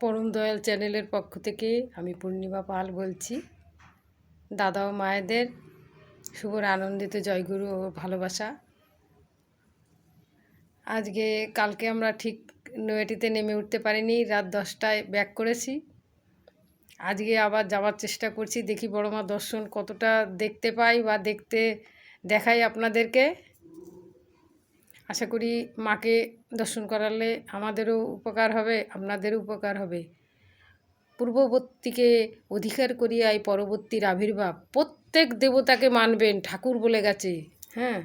পরম দয়াল চ্যানেলের পক্ষ থেকে আমি পূর্ণিমা পাল বলছি। দাদা ও মায়েদের শুভ আনন্দিত জয়গুরু ও ভালোবাসা। আজকে কালকে আমরা ঠিক নৈয়াটিতে নেমে উঠতে পারিনি, রাত দশটায় ব্যাক করেছি। আজকে আবার যাওয়ার চেষ্টা করছি, দেখি বড় মা দর্শন কতটা দেখতে পাই বা দেখতে দেখাই আপনাদেরকে। আশা করি মাকে দর্শন করালে আমাদেরও উপকার হবে, আপনাদেরও উপকার হবে। পূর্ববর্তীকে অধিকার করিয়াই পরবর্তীর আবির্ভাব প্রত্যেক দেবতাকে মানবেন, ঠাকুর বলে গেছে হ্যাঁ?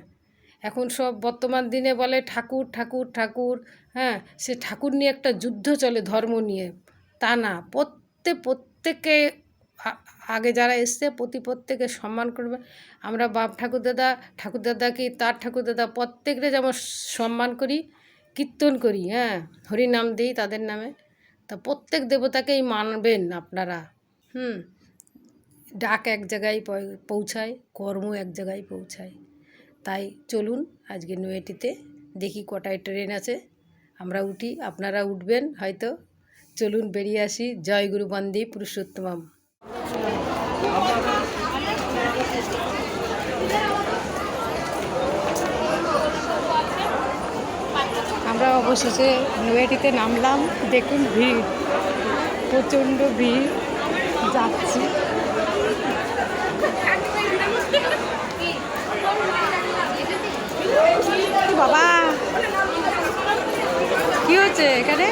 এখন সব বর্তমান দিনে বলে ঠাকুর ঠাকুর ঠাকুর হ্যাঁ? সে ঠাকুর নিয়ে একটা যুদ্ধ চলে ধর্ম নিয়ে, তা না, প্রত্যেক প্রত্যেককে আগে যারা এসছে প্রতি প্রত্যেকে সম্মান করবে। আমরা বাপ ঠাকুর দাদা ঠাকুর দাদা কি তার ঠাকুর দাদা প্রত্যেকরে যেমন সম্মান করি, কীর্তন করি হ্যাঁ হরি নাম দিই তাদের নামে। তা প্রত্যেক দেবতাকেই মানবেন আপনারা, হুম। ডাক এক জায়গায় পৌঁছায়, কর্ম এক জায়গায় পৌঁছায়। তাই চলুন আজকে নৈয়াটিতে দেখি কটায় ট্রেন আছে। আমরা উঠি, আপনারা উঠবেন হয়তো। চলুন বেরিয়ে আসি। জয় গুরু বন্দে আমরা অবশেষে নৈয়াটিতে নামলাম। দেখুন ভিড় প্রচণ্ড ভিড় যাচ্ছি। বাবা? কি হচ্ছে এখানে?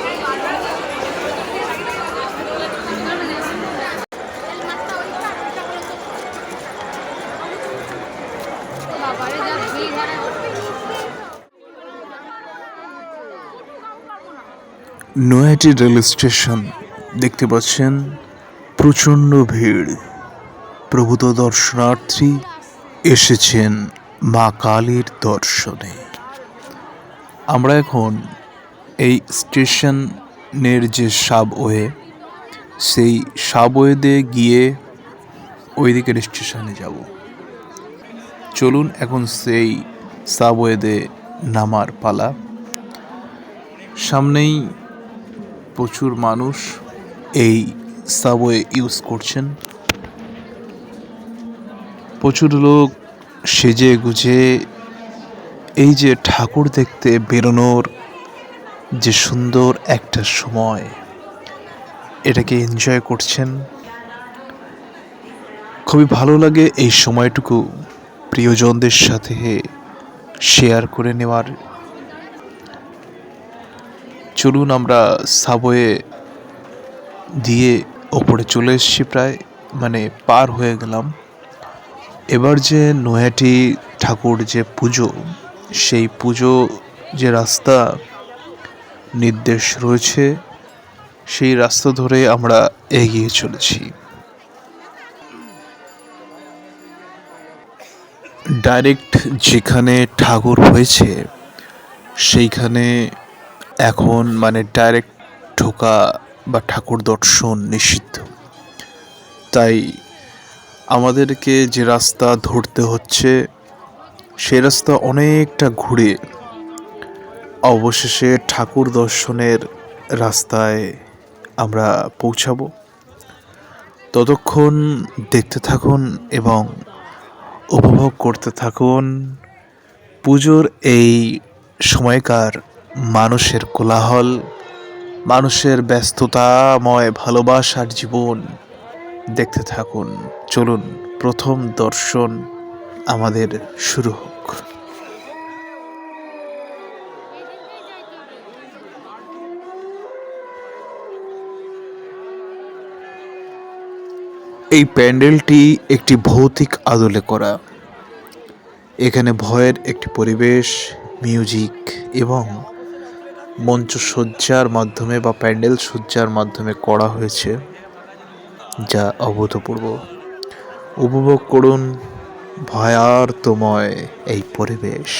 নয়াটি রেল স্টেশন দেখতে পাচ্ছেন প্রচণ্ড ভিড়। প্রভূত দর্শনার্থী এসেছেন মা কালীর দর্শনে। আমরা এখন এই স্টেশনের যে সাবওয়ে, সেই সাবওয়েতে গিয়ে ওই দিকের স্টেশনে যাব। চলুন এখন সেই সাবওয়েতে নামার পালা। সামনেই প্রচুর মানুষ এই সাবওয়ে ইউজ করছেন। প্রচুর লোক সেজে গুজে এই যে ঠাকুর দেখতে বেরোনোর যে সুন্দর একটা সময়, এটাকে এনজয় করছেন। খুবই ভালো লাগে এই সময়টুকু। প্রিয়জনদের সাথে শেয়ার করে নেওয়ার। চলুন আমরা সাবওয়ে দিয়ে ওপরে চলে এসেছি প্রায় মানে পার হয়ে গেলাম। এবার যে নয়াটি ঠাকুর যে পুজো, সেই পুজো যে রাস্তা নির্দেশ রয়েছে, সেই রাস্তা ধরে আমরা এগিয়ে চলেছি। ডাইরেক্ট যেখানে ঠাকুর হয়েছে, সেইখানে এখন মানে ডাইরেক্ট ঢোকা বা ঠাকুর দর্শন নিষিদ্ধ। তাই আমাদেরকে যে রাস্তা ধরতে হচ্ছে, সে রাস্তা অনেকটা ঘুরে অবশেষে ঠাকুর দর্শনের রাস্তায় আমরা পৌঁছাবো। ততক্ষণ দেখতে থাকুন এবং উপভোগ করতে থাকুন। পুজোর এই সময়কার মানুষের কোলাহল, মানুষের ব্যস্ততাময় ভালোবাসার জীবন দেখতে থাকুন। চলুন, প্রথম দর্শন আমাদের শুরু হোক। এই প্যান্ডেলটি একটি ভৌতিক আদলে করা। এখানে ভয়ের একটি পরিবেশ, মিউজিক এবং মঞ্চসজ্জার মাধ্যমে বা প্যান্ডেল সজ্জার মাধ্যমে করা হয়েছে, যা অভূতপূর্ব। উপভোগ করুন ভয়ার্তময় এই পরিবেশ।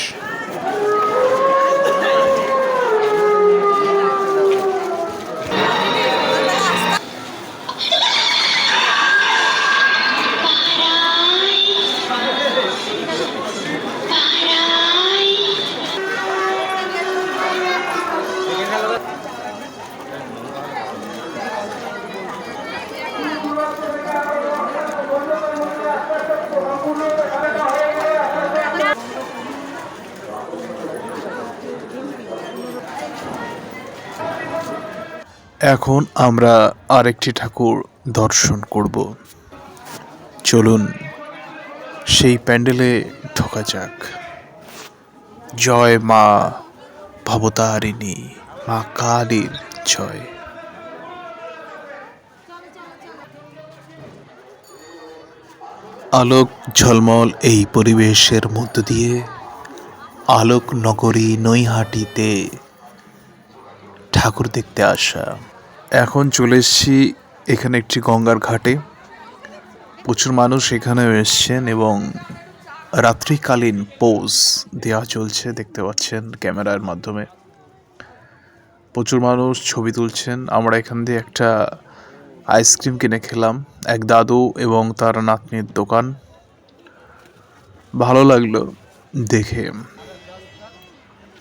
এখন আমরা আরেকটি ঠাকুর দর্শন করব। চলুন, সেই প্যান্ডেলে ঢোকা যাক। জয় মা ভবতারিণী, মা কালীর জয়। আলোক ঝলমল এই পরিবেশের মধ্য দিয়ে আলোক নগরী নৈহাটিতে ঠাকুর দেখতে আসা। এখন চলে এসেছি এখানে একটি গঙ্গার ঘাটে। প্রচুর মানুষ এখানে এসছেন এবং রাত্রিকালীন পোজ দেওয়া চলছে, দেখতে পাচ্ছেন ক্যামেরার মাধ্যমে। প্রচুর মানুষ ছবি তুলছেন। আমরা এখান দিয়ে একটা আইসক্রিম কিনে খেলাম, এক দাদু এবং তার নাতনির দোকান। ভালো লাগল দেখে।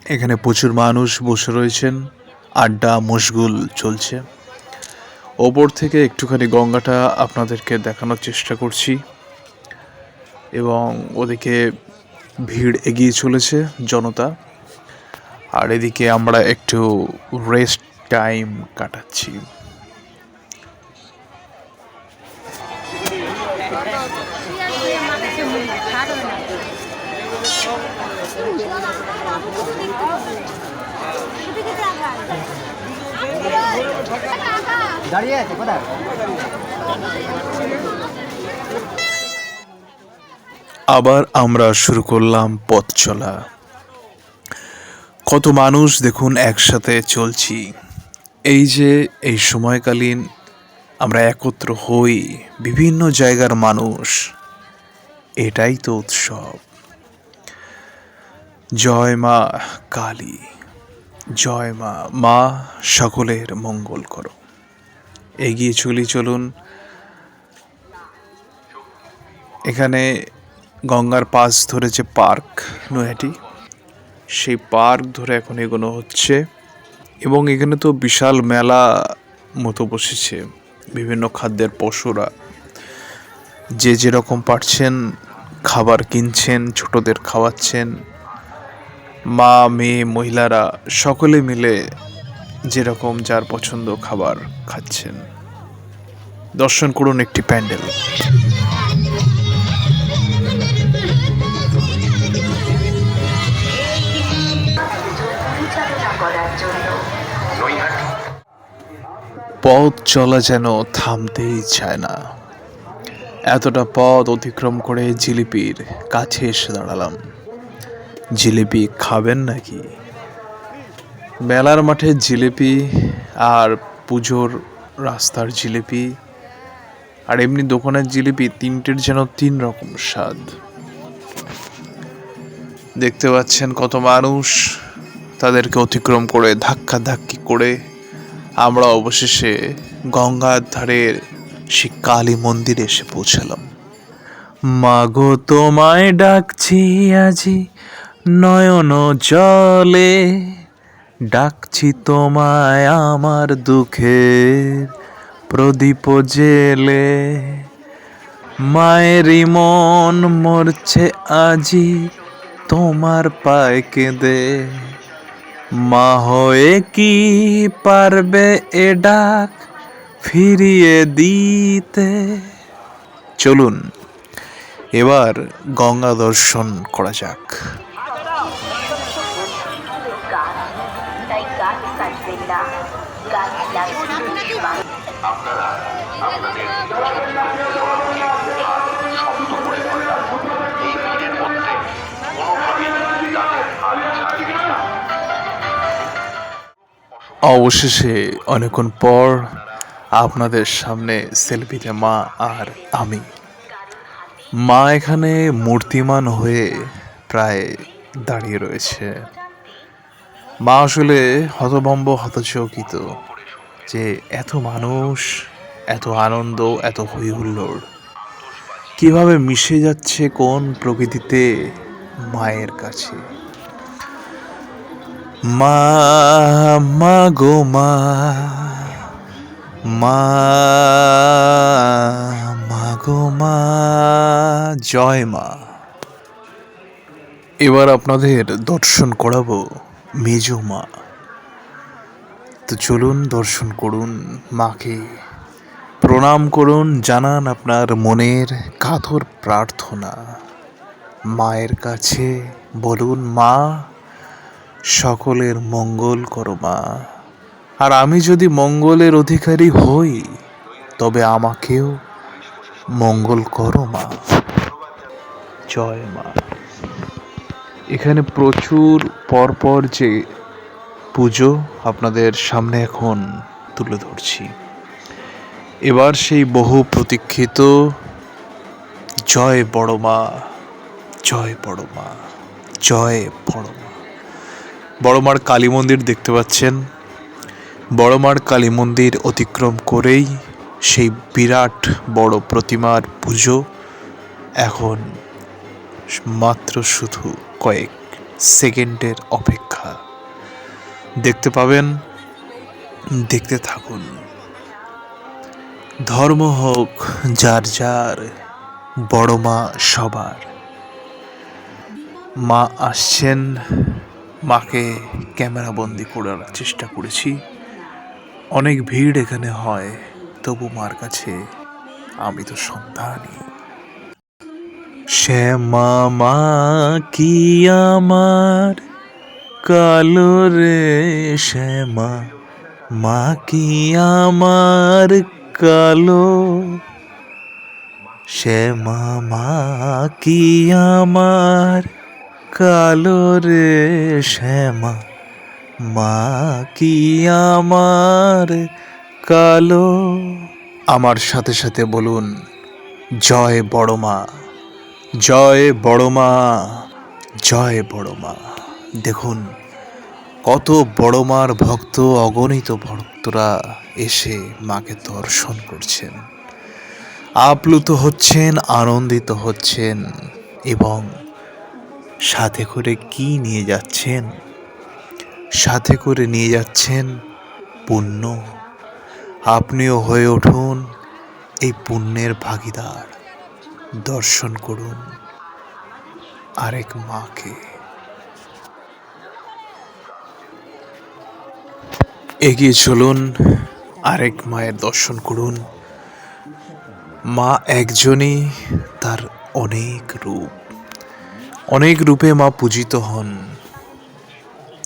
এখানে প্রচুর মানুষ বসে রয়েছেন। আড্ডা, মশগুল চলছে। ওপর থেকে একটুখানি গঙ্গাটা আপনাদেরকে দেখানোর চেষ্টা করছি। এবং ওদিকে ভিড় এগিয়ে চলেছে জনতা। আর এদিকে আমরা একটু রেস্ট টাইম কাটাচ্ছি। দাঁড়িয়ে আছে, কোথায়? আবার আমরা শুরু করলাম পথ চলা। কত মানুষ দেখুন একসাথে চলছি। এই যে এই সময়কালীন আমরা একত্র হই বিভিন্ন জায়গার মানুষ, এটাই তো উৎসব। জয় মা কালী। জয় মা মা সকলের মঙ্গল করো। এগিয়ে চলি চলুন। এখানে গঙ্গার পাশ ধরে যে পার্ক নৈহাটি সেই পার্ক ধরে এখন এগোনো হচ্ছে এবং এখানে তো বিশাল মেলা মতো বসেছে, বিভিন্ন খাদ্যের পশুরা। যে যেরকম পারছেন, খাবার কিনছেন, ছোটদের খাওয়াচ্ছেন মা, মেয়ে, মহিলারা সকলে মিলে যেরকম যার পছন্দ খাবার খাচ্ছেন। দর্শন করুন একটি প্যান্ডেল। পথ চলা যেন থামতেই চায় না। এতটা পথ অতিক্রম করে জিলিপির কাছে এসে দাঁড়ালাম। জিলিপি খাবেন নাকি? মেলার মাঠে জিলিপি আর পুজোর রাস্তার জিলিপি আর এমনি দোকানের জিলিপি তিনটের যেন তিন রকম স্বাদ। দেখতে পাচ্ছেন কত মানুষ তাদেরকে অতিক্রম করে, ধাক্কা ধাক্কি করে। আমরা অবশেষে গঙ্গার ধারের সে কালী মন্দিরে এসে পৌঁছালাম। মাগো, তোমায় ডাকছি আজি নয়ন জলে ডাকছি তোমায় আমার দুঃখের প্রদীপ জেলে। মায়েরই মন মরছে আজি, তোমার পায়ে কেঁদে। মা হয়ে কি পারবে এ ডাক ফিরিয়ে দিতে? চলুন, এবার গঙ্গা দর্শন করা যাক। অবশেষে অনেকক্ষণ পর আপনাদের সামনে সেলফিতে মা আর আমি। মা এখানে মূর্তিমান হয়ে প্রায় দাঁড়িয়ে রয়েছে। মা আসলে হতভম্ব, হতচকিত যে এত মানুষ, এত আনন্দ, এত হই হুল্লোড় কীভাবে মিশে যাচ্ছে কোন প্রকৃতিতে মায়ের কাছে? মা মা গো মা মা গো মা, জয় মা। এবার আপনাদের দর্শন করাবো মেজো মা। তো চলুন দর্শন করুন মাকে। প্রণাম করুন, জানান আপনার মনের কাতর প্রার্থনা। মায়ের কাছে বলুন, মা সকলের মঙ্গল করো মা। আর আমি যদি মঙ্গলের অধিকারী হই, তবে আমাকেও মঙ্গল করো মা। জয় মা। এখানে প্রচুর পরপর যে পুজো আপনাদের সামনে এখন তুলে ধরছি। এবার সেই বহু প্রতীক্ষিত, জয় বড় মা, জয় বড় মা, জয় বড় মা। বড় মার কালী মন্দির দেখতে পাচ্ছেন। বড় মার কালী মন্দির অতিক্রম করেই সেই বিরাট বড় প্রতিমার পুজো এখন মাত্র শুধু কয়েক সেকেন্ডের অপেক্ষা। দেখতে পাবেন, দেখতে থাকুন। ধর্ম হোক যার যার, বড় মা সবার। মা আসছেন মাকে ক্যামেরা বন্দি করার চেষ্টা করেছি। অনেক ভিড় এখানে হয়, তবু মার কাছে আমি তো সন্তানই শ্যামা মা কি আমার? কালো রে শ্যামা মা কি আমার কালো? শ্যামা মা, কি আমার? কালো রে শ্যামা, মা কি আমার কালো? আমার সাথে সাথে বলুন, জয় বড় মা, জয় বড় মা, জয় বড় মা। দেখুন, কত বড় মার ভক্ত, অগণিত ভক্তরা এসে মাকে দর্শন করছেন। আপ্লুত হচ্ছেন, আনন্দিত হচ্ছেন এবং সাথে করে কি নিয়ে যাচ্ছেন? সাথে করে নিয়ে যাচ্ছেন পুণ্য। আপনিও হয়ে উঠুন এই পুণ্যের ভাগিদার। দর্শন করুন আরেক মাকে। এগিয়ে চলুন, আরেক মায়ের দর্শন করুন। মা একজনই তার অনেক রূপ। অনেক রূপে মা পূজিত হন।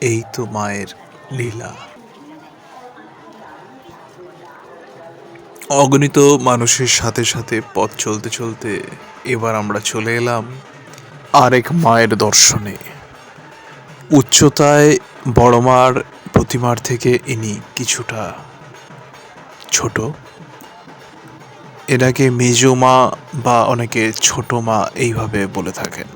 এই তো মায়ের লীলা। অগণিত মানুষের সাথে সাথে পথ চলতে চলতে এবার আমরা চলে এলাম আরেক মায়ের দর্শনে। উচ্চতায় বড় মার প্রতিমার থেকে ইনি কিছুটা ছোট। এনাকে মেজো মা বা অনেকে ছোট মা এইভাবে বলে থাকেন।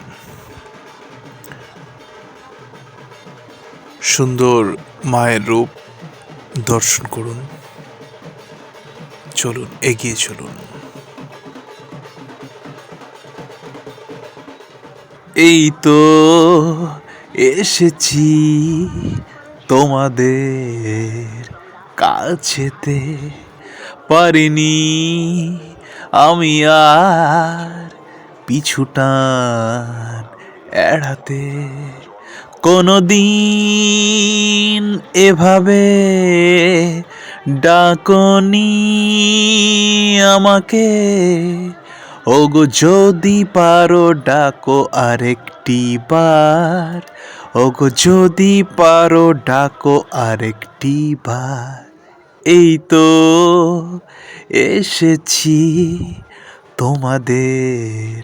সুন্দর মায়ের রূপ দর্শন করুন। চলুন, এগিয়ে চলুন। এই তো এসেছি তোমাদের কাছেতে। পারিনি আমি আর পিছুটান এড়াতে। কোনো দিন এভাবে ডাকনি আমাকে। ওগো যদি পারো ডাকো আরেকটি বার। ওগো যদি পারো ডাকো আরেকটি বার। এই তো এসেছি তোমাদের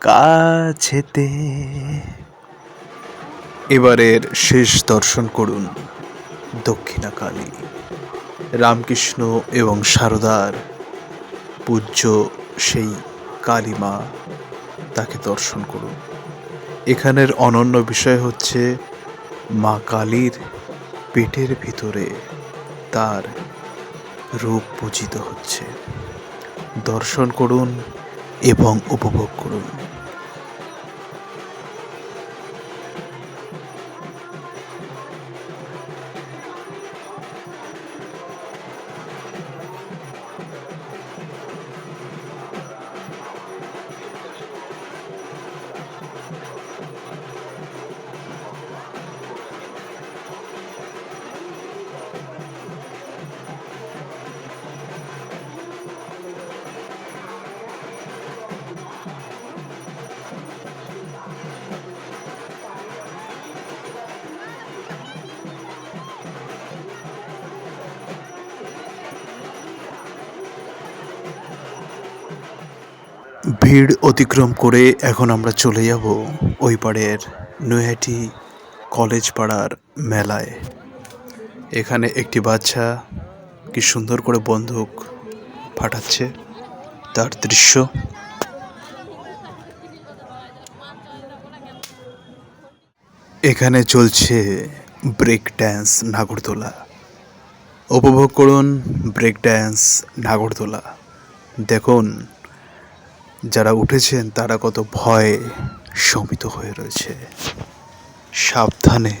কাছেতে। এবারের শেষ দর্শন করুন দক্ষিণাকালী। রামকৃষ্ণ এবং সারদার পূজ্য সেই কালীমা তাকে দর্শন করুন। এখানের অনন্য বিষয় হচ্ছে মা কালীর পেটের ভিতরে তার রূপ পূজিত হচ্ছে। দর্শন করুন এবং উপভোগ করুন। ভিড় অতিক্রম করে এখন আমরা চলে যাব ওই পাড়ের নৈহাটি কলেজ পাড়ার মেলায়। এখানে একটি বাচ্চা কি সুন্দর করে বন্দুক ফাটাচ্ছে, তার দৃশ্য। এখানে চলছে ব্রেক ড্যান্স নাগরদোলা। উপভোগ করুন ব্রেক ড্যান্স নাগরদোলা। দেখুন যারা উঠেছেন তারা কত ভয়ে শমিত হয়ে রয়েছে। সাবধানে।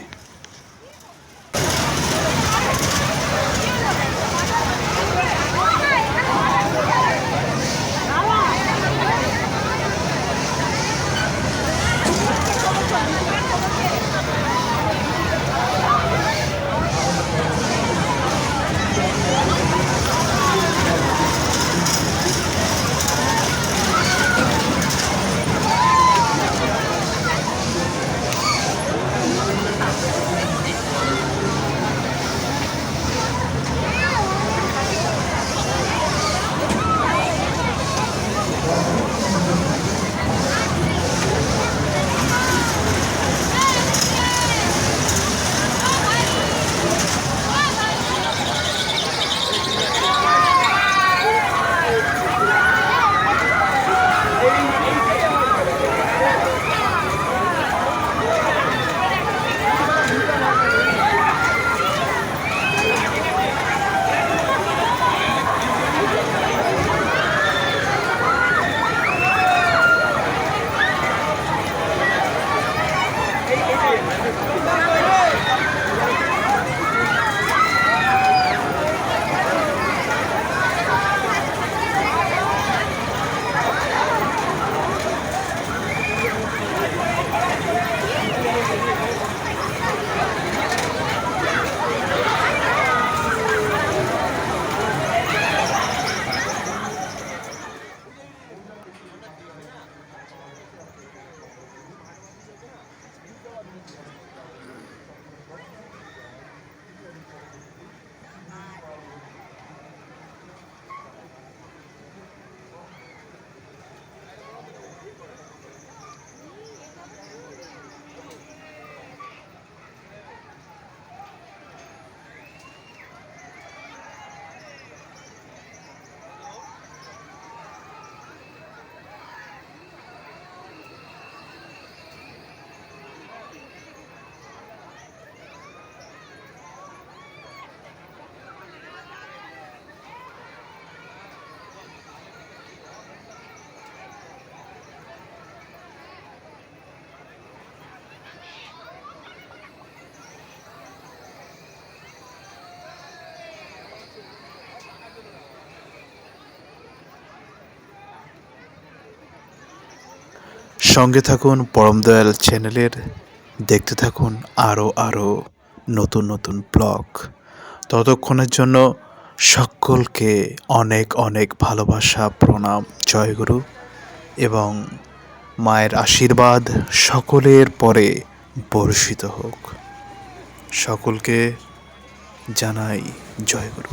সঙ্গে থাকুন পরম দয়াল চ্যানেলের। দেখতে থাকুন আরও আরও নতুন নতুন ব্লগ। ততক্ষণের জন্য সকলকে অনেক অনেক ভালোবাসা, প্রণাম জয়গুরু এবং মায়ের আশীর্বাদ সকলের পরে বর্ষিত হোক। সকলকে জানাই জয়গুরু